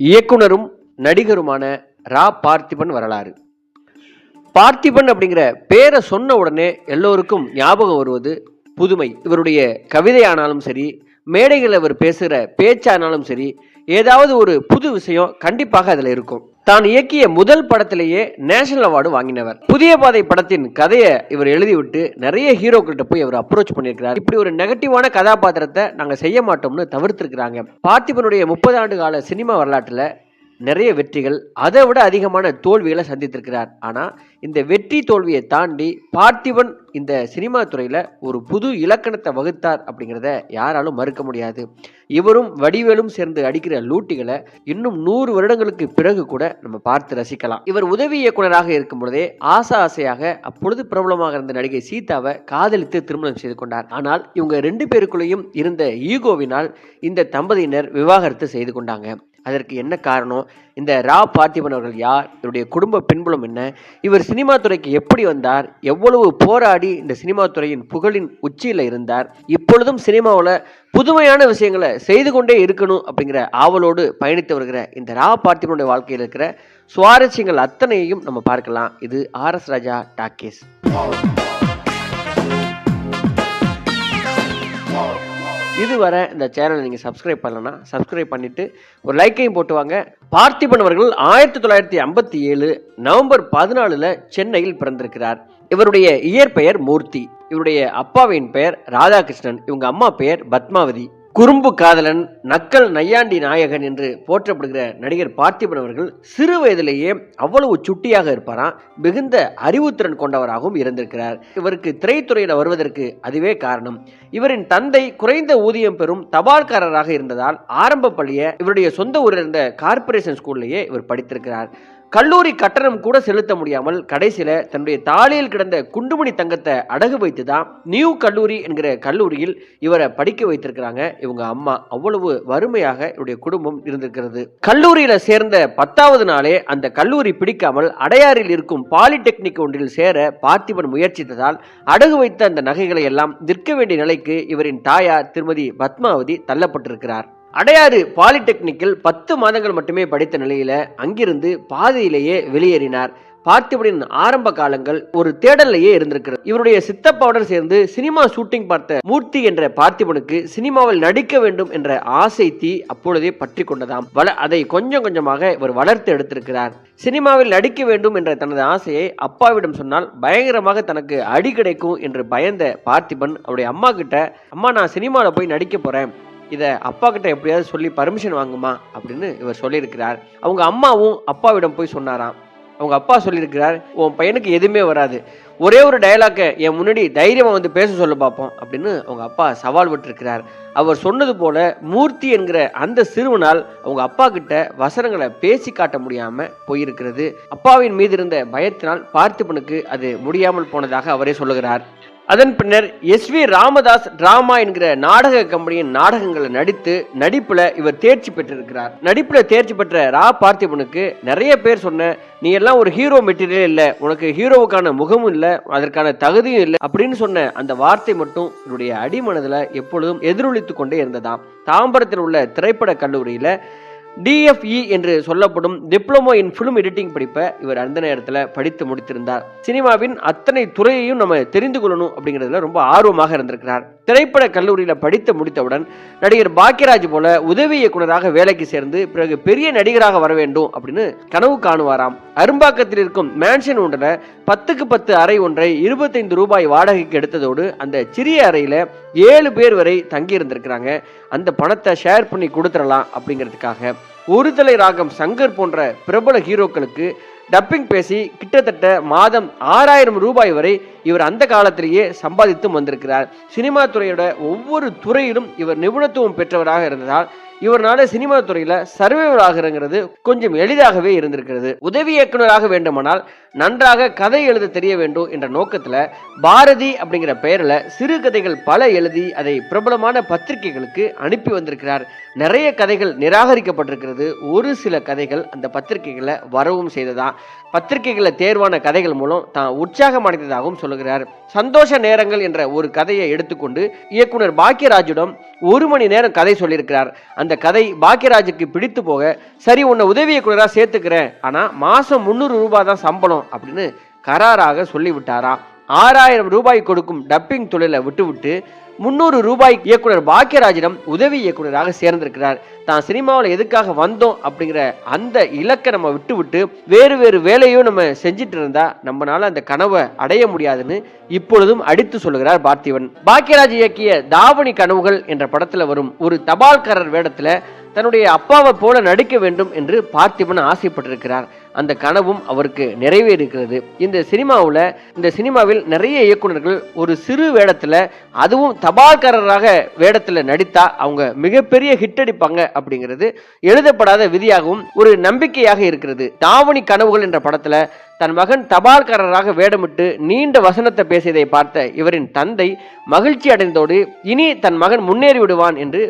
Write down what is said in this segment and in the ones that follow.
இயக்குனரும் நடிகருமான ரா பார்த்திபன் வரலாறு. பார்த்திபன் அப்படிங்கிற பேரை சொன்ன உடனே எல்லோருக்கும் ஞாபகம் வருவது புதுமை. இவருடைய கவிதையானாலும் சரி மேடைகளில் இவர் பேசுகிற பேச்சானாலும் சரி ஏதாவது ஒரு புது விஷயம் கண்டிப்பாக அதில் இருக்கும். தான் இயக்கிய முதல் படத்திலேயே நேஷனல் அவார்டு வாங்கினவர். புதிய பாதை படத்தின் கதையை இவர் எழுதிவிட்டு நிறைய ஹீரோக்கள்கிட்ட போய் அவர் அப்ரோச் பண்ணியிருக்கிறார். இப்படி ஒரு நெகட்டிவான கதாபாத்திரத்தை நாங்கள் செய்ய மாட்டோம்னு தவிர்த்திருக்கிறாங்க. பார்த்திபனுடைய முப்பது ஆண்டு கால சினிமா வரலாற்றில் நிறைய வெற்றிகள் அதை விட அதிகமான தோல்விகளை சந்தித்திருக்கிறார். ஆனால் இந்த வெற்றி தோல்வியை தாண்டி பார்த்திபன் இந்த சினிமா துறையில் ஒரு புது இலக்கணத்தை வகுத்தார் அப்படிங்கிறத யாராலும் மறுக்க முடியாது. இவரும் வடிவேலும் சேர்ந்து அடிக்கிற லூட்டிகளை இன்னும் நூறு வருடங்களுக்கு பிறகு கூட நம்ம பார்த்து ரசிக்கலாம். இவர் உதவி இயக்குனராக இருக்கும் பொழுதே ஆசை ஆசையாக அப்பொழுது பிரபலமாக இருந்த நடிகை சீதாவை காதலித்து திருமணம் செய்து கொண்டார். ஆனால் இவங்க ரெண்டு பேருக்குள்ளேயும் இருந்த ஈகோவினால் இந்த தம்பதியினர் விவாகரத்து செய்து கொண்டாங்க. அதற்கு என்ன காரணம்? இந்த ரா பார்த்திபன் அவர்கள் யார்? இவருடைய குடும்ப பின்புலம் என்ன? இவர் சினிமா துறைக்கு எப்படி வந்தார்? எவ்வளவு போராடி இந்த சினிமா துறையின் புகழின் உச்சியில் இருந்தார்? இப்பொழுதும் சினிமாவில் புதுமையான விஷயங்களை செய்து கொண்டே இருக்கணும் அப்படிங்கிற ஆவலோடு பயணித்து வருகிற இந்த ரா பார்த்திபனுடைய வாழ்க்கையில் இருக்கிற சுவாரஸ்யங்கள் அத்தனையையும் நம்ம பார்க்கலாம். இது ஆர்எஸ் ராஜா டாக்கீஸ். இதுவரை இந்த சேனலை நீங்கள் சப்ஸ்கிரைப் பண்ணலன்னா சப்ஸ்கிரைப் பண்ணிவிட்டு ஒரு லைக்கையும் போட்டு வாங்க. பார்த்திபன் அவர்கள் ஆயிரத்தி தொள்ளாயிரத்தி ஐம்பத்தி ஏழு நவம்பர் பதினாலில் சென்னையில் பிறந்திருக்கிறார். இவருடைய இயற்பெயர் மூர்த்தி. இவருடைய அப்பாவின் பெயர் ராதாகிருஷ்ணன். இவங்க அம்மா பெயர் பத்மாவதி. குறும்பு காதலன் நக்கல் நையாண்டி நாயகன் என்று போற்றப்படுகிற நடிகர் பார்த்திபன் அவர்கள் சிறு வயதிலேயே அவ்வளவு சுட்டியாக இருப்பாராம். மிகுந்த அறிவுத்திறன் கொண்டவராகவும் இருந்திருக்கிறார். இவருக்கு திரைத்துறையில் வருவதற்கு அதுவே காரணம். இவரின் தந்தை குறைந்த ஊதியம் பெறும் தபால்காரராக இருந்ததால் ஆரம்ப பள்ளியை இவருடைய சொந்த ஊரில் இருந்த கார்ப்பரேஷன் ஸ்கூல்லேயே இவர் படித்திருக்கிறார். கல்லூரி கட்டணம் கூட செலுத்த முடியாமல் கடைசியில் தன்னுடைய தாலியில் கிடந்த குண்டுமணி தங்கத்தை அடகு வைத்து தான் நியூ கல்லூரி என்கிற கல்லூரியில் இவரை படிக்க வைத்திருக்கிறாங்க. இவங்க அம்மா அவ்வளவு வறுமையாக இவருடைய குடும்பம் இருந்திருக்கிறது. கல்லூரியில சேர்ந்த பத்தாவது நாளே அந்த கல்லூரி பிடிக்காமல் அடையாறில் இருக்கும் பாலிடெக்னிக் ஒன்றில் சேர பார்த்திபன் முயற்சித்ததால் அடகு வைத்த அந்த நகைகளை எல்லாம் விற்க வேண்டிய நிலைக்கு இவரின் தாயார் திருமதி பத்மாவதி தள்ளப்பட்டிருக்கிறார். அடையாறு பாலிடெக்னிக்கில் பத்து மாதங்கள் மட்டுமே படித்த நிலையில அங்கிருந்து பாதியிலேயே வெளியேறினார். பார்த்திபனின் ஆரம்ப காலங்கள் ஒரு தேடலையே இருந்திருக்கிறது. இவருடைய சித்தப்பாவுடன் சேர்ந்து சினிமா ஷூட்டிங் பார்த்த மூர்த்தி என்ற பார்த்திபனுக்கு சினிமாவில் நடிக்க வேண்டும் என்ற ஆசை தீ அப்பொழுதே பற்றி கொண்டதாம். வள அதை கொஞ்சம் கொஞ்சமாக இவர் வளர்த்து எடுத்திருக்கிறார். சினிமாவில் நடிக்க வேண்டும் என்ற தனது ஆசையை அப்பாவிடம் சொன்னால் பயங்கரமாக தனக்கு அடி கிடைக்கும் என்று பயந்த பார்த்திபன் அவருடைய அம்மா கிட்ட அம்மா நான் சினிமாவில் போய் நடிக்க போறேன். இதை அப்பா கிட்ட எப்படியாவது சொல்லி பர்மிஷன் வாங்குமா அப்படின்னு இவர் சொல்லியிருக்கிறார். அவங்க அம்மாவும் அப்பாவிடம் போய் சொன்னாராம். அவங்க அப்பா சொல்லியிருக்கிறார் உன் பையனுக்கு எதுவுமே வராது. ஒரே ஒரு டயலாக்கை என் முன்னாடி தைரியமாக வந்து பேச சொல்ல பார்ப்போம் அப்படின்னு அவங்க அப்பா சவால் விட்டுருக்கிறார். அவர் சொன்னது போல மூர்த்தி என்கிற அந்த சிறுவனால் அவங்க அப்பா கிட்ட வசனங்களை பேசி காட்ட முடியாம போயிருக்கிறது. அப்பாவின் மீது இருந்த பயத்தினால் பார்த்திபனுக்கு அது முடியாமல் போனதாக அவரே சொல்லுகிறார். அதன் பின்னர் எஸ் வி ராமதாஸ் டிராமா என்கிற நாடக கம்பெனியின் நாடகங்களை நடித்து நடிப்புல இவர் தேர்ச்சி பெற்றிருக்கிறார். நடிப்புல தேர்ச்சி பெற்ற ரா பார்த்திபனுக்கு நிறைய பேர் சொன்ன நீ எல்லாம் ஒரு ஹீரோ மெட்டீரியல் இல்லை உனக்கு ஹீரோவுக்கான முகமும் இல்லை அதற்கான தகுதியும் இல்லை அப்படின்னு சொன்ன அந்த வார்த்தை மட்டும் என்னுடைய அடிமனதில் எப்பொழுதும் எதிரொலித்து கொண்டே இருந்ததாம். தாம்பரத்தில் உள்ள திரைப்பட கல்லூரியில் டிஎஃப்இ என்று சொல்லப்படும் டிப்ளமோ இன் ஃபிலிம் எடிட்டிங் படிப்பை இவர் அந்த நேரத்தில் படித்து முடித்திருந்தார். சினிமாவின் அத்தனை துறையையும் நம்ம தெரிந்து கொள்ளணும் அப்படிங்கிறதுல ரொம்ப ஆர்வமாக இருந்திருக்கிறார். திரைப்பட கல்லூரியில் படித்து முடித்தவுடன் நடிகர் பாக்கியராஜ் போல உதவி இயக்குனராக வேலைக்கு சேர்ந்து பிறகு பெரிய நடிகராக வர வேண்டும் அப்படின்னு கனவு காணுவாராம். அரும்பாக்கத்தில் இருக்கும் மேன்ஷன் ஒன்றில் பத்துக்கு பத்து அறை ஒன்றை இருபத்தைந்து ரூபாய் வாடகைக்கு எடுத்ததோடு அந்த சிறிய அறையில் ஏழு பேர் வரை தங்கியிருந்திருக்கிறாங்க. அந்த பணத்தை ஷேர் பண்ணி கொடுத்துடலாம் அப்படிங்கிறதுக்காக. ஒருதலை ராகம் சங்கர் போன்ற பிரபல ஹீரோக்களுக்கு டப்பிங் பேசி கிட்டத்தட்ட மாதம் ஆறாயிரம் ரூபாய் வரை இவர் அந்த காலத்திலேயே சம்பாதித்து வந்திருக்கிறார். சினிமா துறையோட ஒவ்வொரு துறையிலும் இவர் நிபுணத்துவம் பெற்றவராக இருந்ததால் இவர்னால சினிமா துறையில சர்வைவர் ஆகிறங்கிறது கொஞ்சம் எளிதாகவே இருந்திருக்கிறது. உதவி இயக்குனராக வேண்டுமானால் நன்றாக கதை எழுத தெரிய வேண்டும் என்ற நோக்கத்துல பாரதி அப்படிங்கிற பெயர்ல சிறுகதைகள் பல எழுதி அதை பிரபலமான பத்திரிகைகளுக்கு அனுப்பி வந்திருக்கிறார். நிறைய கதைகள் நிராகரிக்கப்பட்டிருக்கிறது. ஒரு சில கதைகள் அந்த பத்திரிகைகளை வரவும் செய்ததான் பத்திரிகைகளில் தேர்வான கதைகள் மூலம் தான் உற்சாகம் அடைந்ததாகவும் சொல்லுகிறார். சந்தோஷ நேரங்கள் என்ற ஒரு கதையை எடுத்துக்கொண்டு இயக்குனர் பாக்கியராஜிடம் ஒரு மணி நேரம் கதை சொல்லியிருக்கிறார். அந்த கதை பாக்கியராஜுக்கு பிடித்து போக சரி உன்னை உதவியை இயக்குனராக சேர்த்துக்கிறேன். ஆனால் மாதம் முந்நூறு ரூபாய் தான் சம்பளம் அப்படின்னு கராராக சொல்லிவிட்டாராம். ஆறாயிரம் ரூபாய் கொடுக்கும் டப்பிங் தொழிலை விட்டுவிட்டு முந்நூறு ரூபாய் இயக்குனர் பாக்கியராஜிடம் உதவி இயக்குனராக சேர்ந்திருக்கிறார். தான் சினிமாவில் எதுக்காக வந்தோம் அப்படிங்கிற அந்த இலக்கை நம்ம விட்டு விட்டு வேறு வேறு வேலையும் நம்ம செஞ்சுட்டு இருந்தா நம்மளால அந்த கனவை அடைய முடியாதுன்னு இப்பொழுதும் அடித்து சொல்லுகிறார் பார்த்திபன். பாக்கியராஜ் இயக்கிய தாவணி கனவுகள் என்ற படத்துல வரும் ஒரு தபால்காரர் வேடத்துல தன்னுடைய அப்பாவை போல நடிக்க வேண்டும் என்று பார்த்திபன் ஆசைப்பட்டிருக்கிறார். அந்த கனவும் அவருக்கு நிறைவேறுகிறது இந்த சினிமாவில் இந்த சினிமாவில் நிறைய இயக்குனர்கள் ஒரு சிறு வேடத்தில் அதுவும் தபால்காரராக வேடத்தில் நடித்தா அவங்க மிகப்பெரிய ஹிட் அடிப்பாங்க அப்படிங்கிறது எழுதப்படாத விதியாகவும் ஒரு நம்பிக்கையாக இருக்கிறது. தாவணி கனவுகள் என்ற படத்தில் தன் மகன் தபால்காரராக வேடமிட்டு நீண்ட வசனத்தை பேசியதை பார்த்த இவரின் தந்தை மகிழ்ச்சி அடைந்ததோடு இனி தன் மகன் முன்னேறி விடுவான் என்று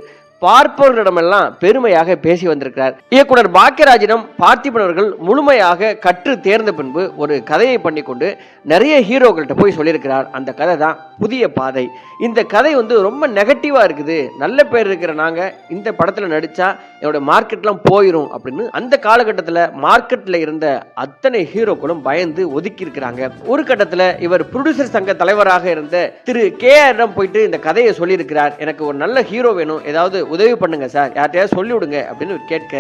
பார்ப்பவர்களிடமெல்லாம் பெருமையாக பேசி வந்திருக்கிறார். இயக்குனர் பாக்கியராஜிடம் பார்த்திபன் அவர்கள் முழுமையாக கற்று தேர்ந்த பின்பு ஒரு கதையை பண்ணிக்கொண்டு நிறைய ஹீரோக்கள்கிட்ட போய் சொல்லியிருக்கிறார். அந்த கதை தான் புதிய பாதை. இந்த கதை வந்து ரொம்ப நெகட்டிவாக இருக்குது. நல்ல பேர் இருக்கிற நாங்கள் இந்த படத்தில் நடித்தா என்னோட மார்க்கெட்லாம் போயிடும் அப்படின்னு அந்த காலகட்டத்தில் மார்க்கெட்டில் இருந்த அத்தனை ஹீரோக்களும் பயந்து ஒதுக்கி இருக்கிறாங்க ஒரு கட்டத்தில் இவர் ப்ரொடியூசர் சங்க தலைவராக இருந்த திரு கே ஆரிடம் போயிட்டு இந்த கதையை சொல்லியிருக்கிறார். எனக்கு ஒரு நல்ல ஹீரோ வேணும். ஏதாவது உதவி பண்ணுங்க சார். யார்கிட்டயாவது சொல்லி விடுங்க அப்படின்னு கேட்க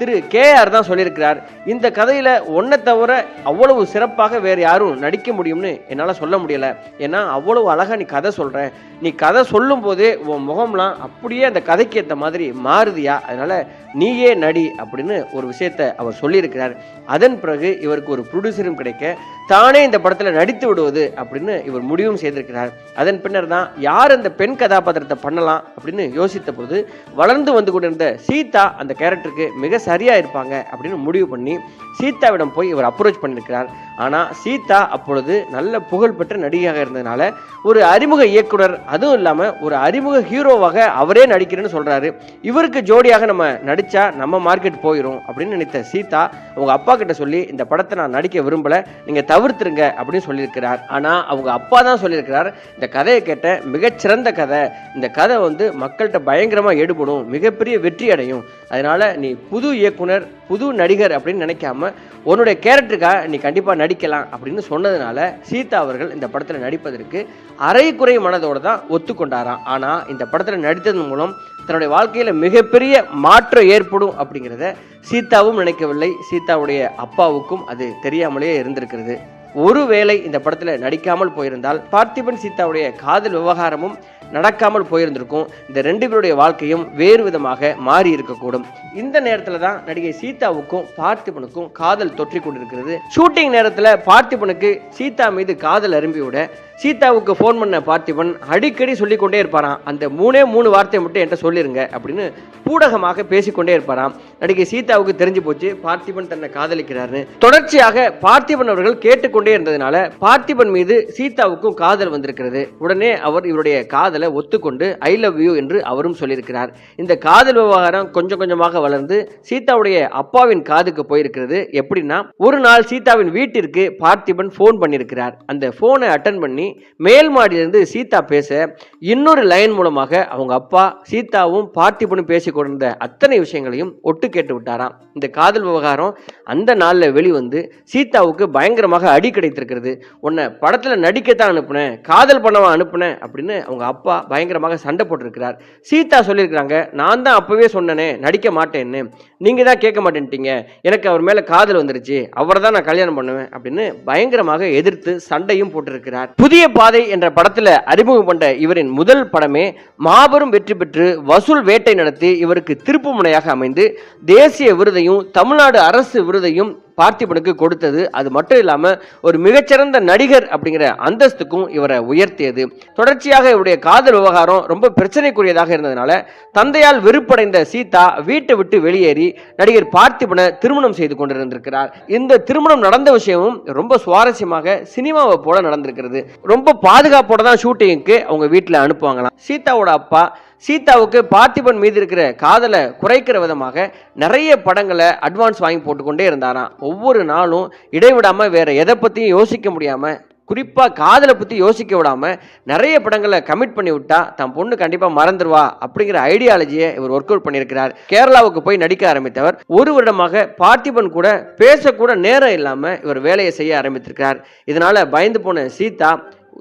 திரு கேஆர் தான் சொல்லியிருக்கிறார் இந்த கதையில் ஒன்றை தவிர அவ்வளவு சிறப்பாக வேறு யாரும் நடிக்க முடியும்னு என்னால் சொல்ல முடியலை. ஏன்னா அவ்வளவு அழகாக நீ கதை சொல்கிற நீ கதை சொல்லும்போது உன் முகம்லாம் அப்படியே அந்த கதைக்கு ஏற்ற மாதிரி மாறுதியா? அதனால் நீயே நடி அப்படின்னு ஒரு விஷயத்தை அவர் சொல்லியிருக்கிறார். அதன் பிறகு இவருக்கு ஒரு ப்ரொடியூசரும் கிடைக்க தானே இந்த படத்தில் நடித்து விடுவது அப்படின்னு இவர் முடிவும் செய்திருக்கிறார். அதன் பின்னர் தான் யார் அந்த பெண் கதாபாத்திரத்தை பண்ணலாம் அப்படின்னு யோசித்த போது வளர்ந்து வந்து கொண்டிருந்த சீதா அந்த கேரக்டருக்கு மிக சரியா இருப்பாங்க அப்படின்னு முடிவு பண்ணி சீதாவிடம் போய் இவர் அப்ரோச் பண்ணியிருக்கிறார். ஆனால் சீதா அப்பொழுது நல்ல புகழ்பெற்ற நடிகையாக இருந்ததுனால ஒரு அறிமுக இயக்குனர் அதுவும் இல்லாமல் ஒரு அறிமுக ஹீரோவாக அவரே நடிக்கிறேன்னு சொல்கிறாரு இவருக்கு ஜோடியாக நம்ம நடித்தா நம்ம மார்க்கெட் போயிடும் அப்படின்னு நினைத்த சீதா அவங்க அப்பா கிட்ட சொல்லி இந்த படத்தை நான் நடிக்க விரும்பல நீங்கள் தவிர்த்துருங்க அப்படின்னு சொல்லியிருக்கிறார். ஆனால் அவங்க அப்பா தான் சொல்லியிருக்கிறார் இந்த கதையை கேட்ட மிகச்சிறந்த கதை இந்த கதை வந்து மக்கள்கிட்ட பயங்கரமாக எடுபடும் மிகப்பெரிய வெற்றி அடையும். அதனால் நீ புது இயக்குனர் புது நடிகர் அப்படின்னு நினைக்காம உன்னுடைய கேரக்டருக்காக நீ கண்டிப்பாக நடிக்கலாம் அப்படின்னு சொன்னதுனால சீதா அவர்கள் இந்த படத்தில் நடிப்பதற்கு அரைக்குறை மனதோடு தான் ஒத்துக்கொண்டாராம். ஆனால் இந்த படத்தில் நடித்ததன் மூலம் தன்னுடைய வாழ்க்கையில் மிகப்பெரிய மாற்றம் ஏற்படும் அப்படிங்கிறத சீதாவும் நினைக்கவில்லை. சீதாவுடைய அப்பாவுக்கும் அது தெரியாமலேயே இருந்திருக்கிறது. ஒருவேளை இந்த படத்தில் நடிக்காமல் போயிருந்தால் பார்த்திபன் சீதாவுடைய காதல் விவகாரமும் நடக்காமல் போயிருந்திருக்கும். இந்த ரெண்டு பேருடைய வாழ்க்கையும் வேறு விதமாக மாறி இருக்கக்கூடும். இந்த நேரத்தில் தான் நடிகை சீதாவுக்கும் பார்த்திபனுக்கும் காதல் தொற்றிக் கொண்டிருக்கிறது. ஷூட்டிங் நேரத்தில் பார்த்திபனுக்கு சீதா மீது காதல் அரும்பிவிட சீதாவுக்கு ஃபோன் பண்ண பார்த்திபன் அடிக்கடி சொல்லிக்கொண்டே இருப்பாராம். அந்த மூணே மூணு வார்த்தையை மட்டும் என்கிட்ட சொல்லிருங்க அப்படின்னு பூடகமாக பேசிக்கொண்டே இருப்பாராம். நடிகை சீதாவுக்கு தெரிஞ்சு போச்சு பார்த்திபன் தன்னை காதலிக்கிறாருன்னு. தொடர்ச்சியாக பார்த்திபன் அவர்கள் கேட்டுக்கொண்டே இருந்ததுனால பார்த்திபன் மீது சீதாவுக்கும் காதல் வந்திருக்கிறது. உடனே அவர் இவருடைய காதலை ஒத்துக்கொண்டு ஐ லவ் யூ என்று அவரும் சொல்லியிருக்கிறார். இந்த காதல் விவகாரம் கொஞ்சம் கொஞ்சமாக வளர்ந்து சீதாவுடைய அப்பாவின் காதுக்கு போயிருக்கிறது. எப்படின்னா ஒரு நாள் சீதாவின் வீட்டிற்கு பார்த்திபன் ஃபோன் பண்ணியிருக்கிறார். அந்த ஃபோனை அட்டன் பண்ணி மேல் மாடியிலிருந்து சீதா பேச இன்னொரு லைன் மூலமாக அவங்க அப்பா சீதாவும் பார்த்திபனும் பேசி கொண்டிருந்த அத்தனை விஷயங்களையும் ஒட்டு கேட்டு விட்டாராம். இந்த காதல் விவகாரம் அந்த நாளில் வெளிவந்து சீதாவுக்கு பயங்கரமாக அடி கிடைத்திருக்கிறது. உன்னை படத்தில் நடிக்கத்தான் அனுப்புனேன் காதல் பண்ணவா அனுப்புனேன் அப்படின்னு அவங்க அப்பா பயங்கரமாக சண்டை போட்டிருக்கிறார். சீதா சொல்லியிருக்கிறாங்க நான் தான் அப்பவே சொன்னனே நடிக்க மாட்டேன்னு. நீங்கள் தான் கேட்க மாட்டேன்ட்டீங்க. எனக்கு அவர் மேலே காதல் வந்துருச்சு. அவரை தான் நான் கல்யாணம் பண்ணுவேன். அப்படின்னு பயங்கரமாக எதிர்த்து சண்டையும் போட்டிருக்கிறார். புதிய பாதை என்ற படத்தில் அறிமுகம் கொண்ட இவரின் முதல் படமே மாபெரும் வெற்றி பெற்று வசூல் வேட்டை நடத்தி இவருக்கு திருப்பு முனையாக அமைந்து தேசிய விருதையும் தமிழ்நாடு அரசு விருதையும் பார்த்திபனுக்கு கொடுத்தது. அது மட்டும் இல்லாமல் ஒரு மிகச்சிறந்த நடிகர் அப்படிங்கிற அந்தஸ்துக்கும் இவரை உயர்த்தியது. தொடர்ச்சியாக இவருடைய காதல் விவகாரம் ரொம்ப பிரச்சனைக்குரியதாக இருந்ததுனால தந்தையால் வெறுப்படைந்த சீதா வீட்டை விட்டு வெளியேறி நடிகர் பார்த்திபனை திருமணம் செய்து கொண்டிருந்திருக்கிறார். இந்த திருமணம் நடந்த விஷயமும் ரொம்ப சுவாரஸ்யமாக சினிமாவை போல நடந்திருக்கிறது. ரொம்ப பாதுகாப்போட தான் ஷூட்டிங்க்கு அவங்க வீட்டில் அனுப்புவாங்களாம். சீதாவோட அப்பா சீதாவுக்கு பார்த்திபன் மீது இருக்கிற காதலை குறைக்கிற விதமாக நிறைய படங்களை அட்வான்ஸ் வாங்கி போட்டுக்கொண்டே இருந்தாராம். ஒவ்வொரு நாளும் இடைவிடாமல் வேற எதை பற்றியும் யோசிக்க முடியாமல் குறிப்பாக காதலை பற்றி யோசிக்க விடாமல் நிறைய படங்களை கமிட் பண்ணி விட்டா தன் பொண்ணு கண்டிப்பாக மறந்துடுவா அப்படிங்கிற ஐடியாலஜியை இவர் ஒர்க் அவுட் பண்ணியிருக்கிறார். கேரளாவுக்கு போய் நடிக்க ஆரம்பித்தவர். ஒரு வருடமாக பார்த்திபன் கூட பேசக்கூட நேரம் இல்லாமல் இவர் வேலையை செய்ய ஆரம்பித்திருக்கிறார். இதனால் பயந்து போன சீதா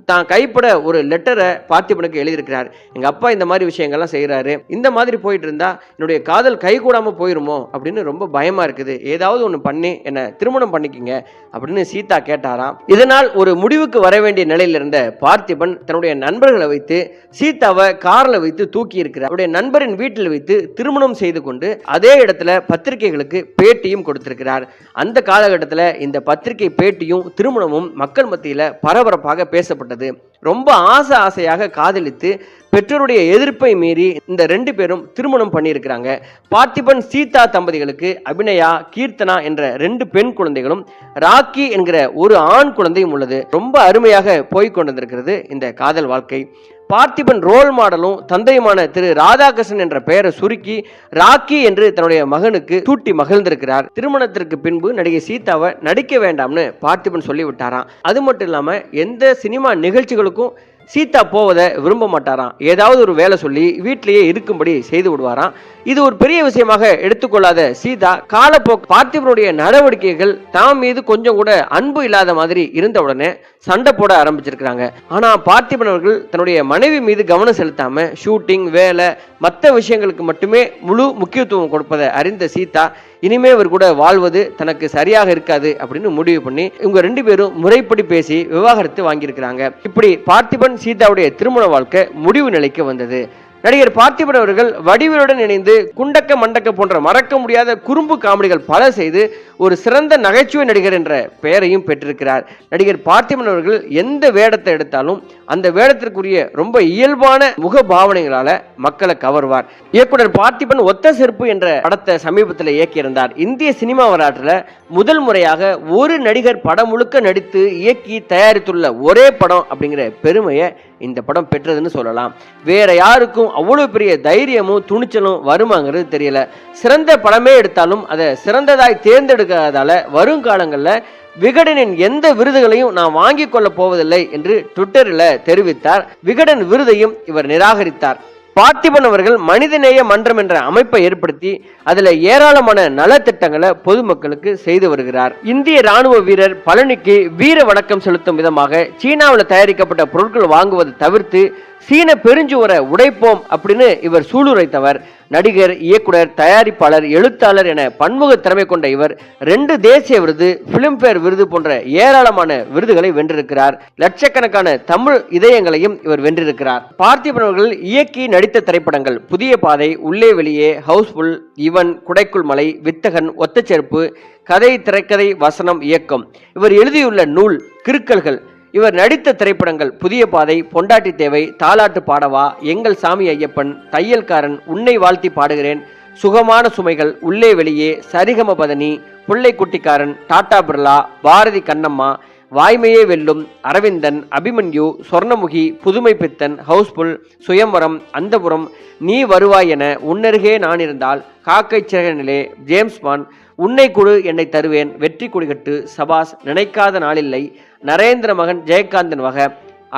தான் கைப்பட ஒரு லெட்டரை பார்த்திபனுக்கு எழுதியிருக்கிறார். எங்கள் அப்பா இந்த மாதிரி விஷயங்கள்லாம் செய்கிறாரு இந்த மாதிரி போயிட்டு இருந்தால் என்னுடைய காதல் கை கூடாமல் போயிருமோ அப்படின்னு ரொம்ப பயமாக இருக்குது. ஏதாவது ஒன்று பண்ணி என்னை திருமணம் பண்ணிக்கிங்க அப்படின்னு சீதா கேட்டாராம். இதனால் ஒரு முடிவுக்கு வர வேண்டிய நிலையில் இருந்த பார்த்திபன் தன்னுடைய நண்பர்களை வைத்து சீதாவை காரில் வைத்து தூக்கி இருக்கிறார் அவருடைய நண்பரின் வீட்டில் வைத்து திருமணம் செய்து கொண்டு அதே இடத்துல பத்திரிகைகளுக்கு பேட்டியும் கொடுத்திருக்கிறார். அந்த காலகட்டத்தில் இந்த பத்திரிகை பேட்டியும் திருமணமும் மக்கள் மத்தியில் பரபரப்பாக ஏற்பட்டது ரொம்ப ஆசை ஆசையாக காதலித்து பெற்றோருடைய எதிர்ப்பை மீறி இந்த ரெண்டு பேரும் திருமணம் பண்ணியிருக்கிறாங்க. பார்த்திபன் சீதா தம்பதிகளுக்கு அபிநயா கீர்த்தனா என்ற ரெண்டு பெண் குழந்தைகளும் ராக்கி என்கிற ஒரு ஆண் குழந்தையும் உள்ளது. ரொம்ப அருமையாக போய்க் கொண்டிருக்கிறது இந்த காதல் வாழ்க்கை. பார்த்திபன் ரோல் மாடலும் தந்தையுமான திரு ராதாகிருஷ்ணன் என்ற பெயரை சுருக்கி ராக்கி என்று தன்னுடைய மகனுக்கு சூட்டி மகிழ்ந்திருக்கிறார். திருமணத்திற்கு பின்பு நடிகை சீதாவை நடிக்க வேண்டாம்னு பார்த்திபன் சொல்லிவிட்டாராம். அது மட்டும் இல்லாம எந்த சினிமா நிகழ்ச்சிகளுக்கும் சீதா போவதை விரும்ப மாட்டாராம். ஏதாவது ஒரு வேலை சொல்லி வீட்டிலேயே இருக்கும்படி செய்து விடுவாராம். இது ஒரு பெரிய விஷயமாக எடுத்துக்கொள்ளாத சீதா காலப்போக்கு பார்த்திபனுடைய நடவடிக்கைகள் தாம் மீது கொஞ்சம் கூட அன்பு இல்லாத மாதிரி இருந்த உடனே சண்டை போட ஆரம்பிச்சிருக்கிறாங்க. ஆனா பார்த்திபன் அவர்கள் தன்னுடைய மனைவி மீது கவனம் செலுத்தாம ஷூட்டிங் வேலை மற்ற விஷயங்களுக்கு மட்டுமே முழு முக்கியத்துவம் கொடுப்பதை அறிந்த சீதா இனிமே இவர் கூட வாழ்வது தனக்கு சரியாக இருக்காது அப்படின்னு முடிவு பண்ணி இவங்க ரெண்டு பேரும் முறைப்படி பேசி விவாகரத்து வாங்கியிருக்கிறாங்க. இப்படி பார்த்திபன் சீதாவுடைய திருமண வாழ்க்கை முடிவு நிலைக்கு வந்தது. நடிகர் பார்த்திபன் அவர்கள் வடிவலுடன் இணைந்து குண்டக்க மண்டக்க போன்ற மறக்க முடியாத குறும்பு காமெடிகள் பல செய்து ஒரு சிறந்த நகைச்சுவை நடிகர் என்ற பெயரையும் பெற்றிருக்கிறார். நடிகர் பார்த்திபன் அவர்கள் எந்த வேடத்தை எடுத்தாலும் அந்த வேடத்திற்குரிய ரொம்ப இயல்பான முக பாவனைகளால மக்களை கவர்வார். இயக்குனர் பார்த்திபன் ஒத்த செருப்பு என்ற படத்தை சமீபத்தில் இயக்கியிருந்தார். இந்திய சினிமா வரலாற்றில் முதல் முறையாக ஒரு நடிகர் படம் முழுக்க நடித்து இயக்கி தயாரித்துள்ள ஒரே படம் அப்படிங்கிற பெருமையை இந்த படம் பெற்றதுன்னு சொல்லலாம். வேற யாருக்கும் அவ்வளோ பெரிய தைரியமும் துணிச்சலும் வருமாங்கிறது தெரியல. சிறந்த படமே எடுத்தாலும் அதை சிறந்ததாய் தேர்ந்தெடுக்க தேர்ந்தெடுக்காதால வருங்காலங்களில் விகடனின் எந்த விருதுகளையும் நான் வாங்கி கொள்ள போவதில்லை என்று ட்விட்டரில் தெரிவித்தார். விகடன் விருதையும் இவர் நிராகரித்தார். பார்த்திபன் அவர்கள் மனிதநேய மன்றம் என்ற அமைப்பை ஏற்படுத்தி அதில் ஏராளமான நலத்திட்டங்களை பொதுமக்களுக்கு செய்து வருகிறார். இந்திய ராணுவ வீரர் பழனிக்கு வீர வணக்கம் செலுத்தும் விதமாக சீனாவில் தயாரிக்கப்பட்ட பொருட்கள் வாங்குவதை தவிர்த்து சீன பெருஞ்சுவரை உடைப்போம் அப்படின்னு இவர் சூளுரைத்தவர். நடிகர் இயக்குனர் தயாரிப்பாளர் எழுத்தாளர் என பன்முக திறமை கொண்ட இவர் ரெண்டு தேசிய விருது பிலிம்பேர் விருது போன்ற ஏராளமான விருதுகளை வென்றிருக்கிறார். லட்சக்கணக்கான தமிழ் இதயங்களையும் இவர் வென்றிருக்கிறார். பார்த்திபன் அவர்கள் இயக்கி நடித்த திரைப்படங்கள் புதிய பாதை உள்ளே வெளியே ஹவுஸ்ஃபுல் இவன் குடைக்குள் மலை வித்தகன் ஒத்தச்செருப்பு கதை திரைக்கதை வசனம் இயக்கம். இவர் எழுதியுள்ள நூல் கிருக்கல்கள். இவர் நடித்த திரைப்படங்கள் புதிய பாதை பொண்டாட்டி தேவை தாலாட்டு பாடவா எங்கள் சாமி ஐயப்பன் தையல்காரன் உன்னை வாழ்த்தி பாடுகிறேன் சுகமான சுமைகள் உள்ளே வெளியே சரிகம பதனி புள்ளை குட்டிக்காரன் டாடா பிர்லா பாரதி கண்ணம்மா வாய்மையே வெல்லும் அரவிந்தன் அபிமன்யு சொர்ணமுகி புதுமை பித்தன் ஹவுஸ்ஃபுல் சுயம்வரம் அந்தபுரம் நீ வருவாய் என உன்னருகே நான் இருந்தால் காக்கை சிறகனிலே ஜேம்ஸ் பான் உன்னை குழு என்னை தருவேன். வெற்றி குடிகட்டு சபாஸ் நினைக்காத நாளில்லை. நரேந்திர மகன் ஜெயகாந்தன் வக.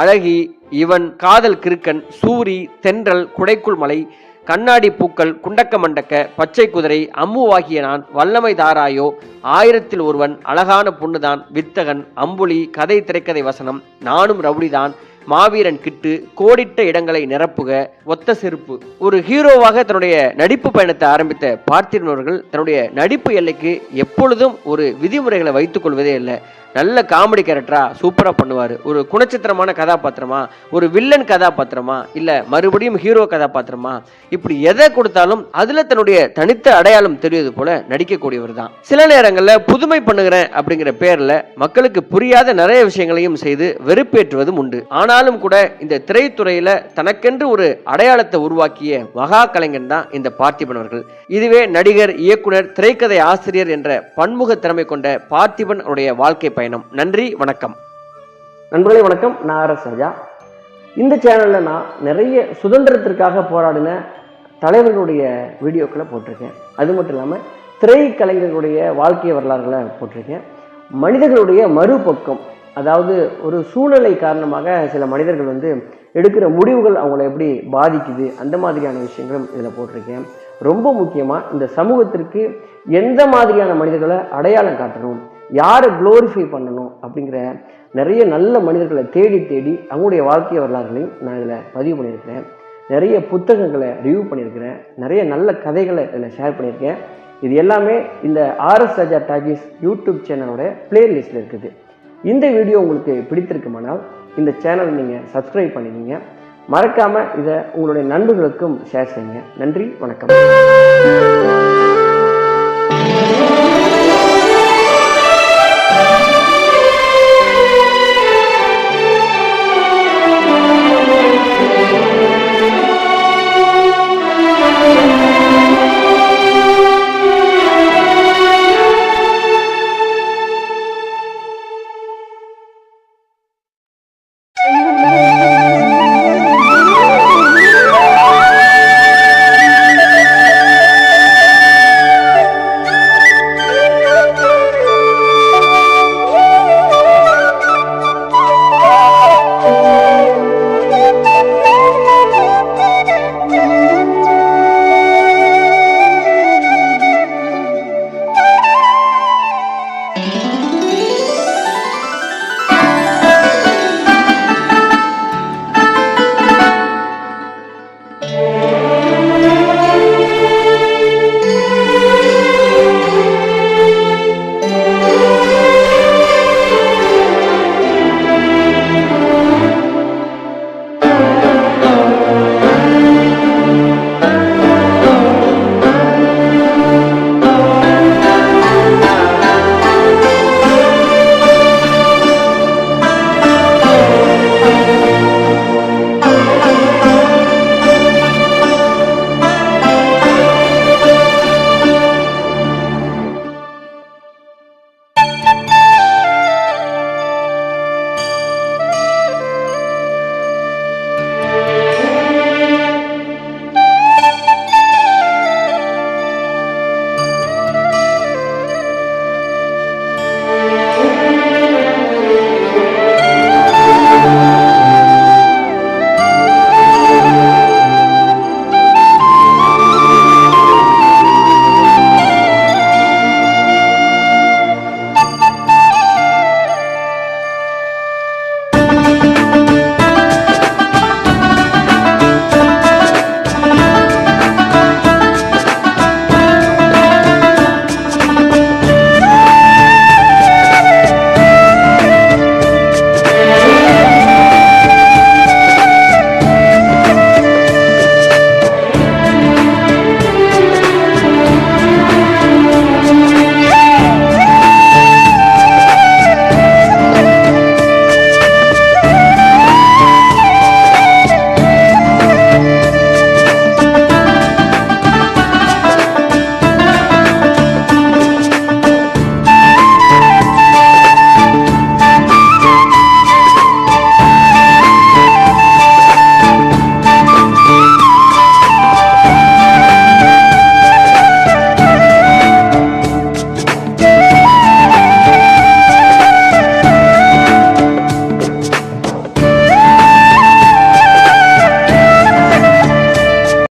அழகி இவன் காதல் கிறுக்கன் சூரி தென்றல் குடைக்குள் மலை. கண்ணாடி பூக்கள் குண்டக்க மண்டக்க பச்சை குதிரை அம்முவாகிய நான் வல்லமை தாராயோ. ஆயிரத்தில் ஒருவன் அழகான பொண்ணுதான் வித்தகன் அம்புலி கதை திரைக்கதை வசனம். நானும் ரவுடிதான். மாவீரன் கிட்டு கோடிட்ட இடங்களை நிரப்புக ஒத்த செருப்பு. ஒரு ஹீரோவாக தன்னுடைய நடிப்பு பயணத்தை ஆரம்பித்த பார்த்திபன் அவர்கள் தன்னுடைய நடிப்பு எல்லைக்கு எப்பொழுதும் ஒரு விதிமுறைகளை வைத்துக் கொள்வதே இல்லை. நல்ல காமெடி கேரக்டரா சூப்பரா பண்ணுவார். ஒரு குணச்சித்திரமான கதாபாத்திரமா? ஒரு வில்லன் கதாபாத்திரமா? இல்ல மறுபடியும் ஹீரோ கதாபாத்திரமா? இப்படி எதை கொடுத்தாலும் அதுல தன்னுடைய தனித்த அடையாளம் தெரிவது போல நடிக்கக்கூடியவர் தான். சில நேரங்கள்ல புதுமை பண்ணுகிறேன் அப்படிங்கிற பேர்ல மக்களுக்கு புரியாத நிறைய விஷயங்களையும் செய்து வெறுப்பேற்றுவதும் உண்டு. ஆனாலும் கூட இந்த திரைத்துறையில தனக்கென்று ஒரு அடையாளத்தை உருவாக்கிய மகா கலைஞன் தான் இந்த பார்த்திபன் அவர்கள். இதுவே நடிகர் இயக்குனர் திரைக்கதை ஆசிரியர் என்ற பன்முக திறமை கொண்ட பார்த்திபன் உடைய வாழ்க்கை பயணம். நன்றி வணக்கம். நண்பர்களே வணக்கம். நான் ஆர் எஸ் ராஜா. இந்த சேனலில் நான் நிறைய சுதந்திரத்திற்காக போராடின தலைவர்களுடைய வீடியோக்களை போட்டிருக்கேன். அது மட்டும் இல்லாமல் திரைக்கலைஞர்களுடைய வாழ்க்கை வரலாறுகளை போட்டிருக்கேன். மனிதர்களுடைய மறுபக்கம் அதாவது ஒரு சூழ்நிலை காரணமாக சில மனிதர்கள் வந்து எடுக்கிற முடிவுகள் அவங்கள எப்படி பாதிக்குது அந்த மாதிரியான விஷயங்களும் இதில் போட்டிருக்கேன். ரொம்ப முக்கியமாக இந்த சமூகத்திற்கு எந்த மாதிரியான மனிதர்களை அடையாளம் காட்டணும் யாரை க்ளோரிஃபை பண்ணணும் அப்படிங்கிற நிறைய நல்ல மனிதர்களை தேடி தேடி அவங்களுடைய வாழ்க்கை வரலாறுகளையும் நான் இதில் பதிவு பண்ணியிருக்கிறேன். நிறைய புத்தகங்களை ரிவ்யூ பண்ணியிருக்கிறேன். நிறைய நல்ல கதைகளை இதில் ஷேர் பண்ணியிருக்கேன். இது எல்லாமே இந்த ஆர்எஸ் ராஜா டாகிஸ் யூடியூப் சேனலோட பிளேலிஸ்டில் இருக்குது. இந்த வீடியோ உங்களுக்கு பிடித்திருக்குமானால் இந்த சேனல் நீங்கள் சப்ஸ்கிரைப் பண்ணிக்கிங்க மறக்காமல் இதை உங்களுடைய நண்பர்களுக்கும் ஷேர் செய்யுங்க. நன்றி வணக்கம்.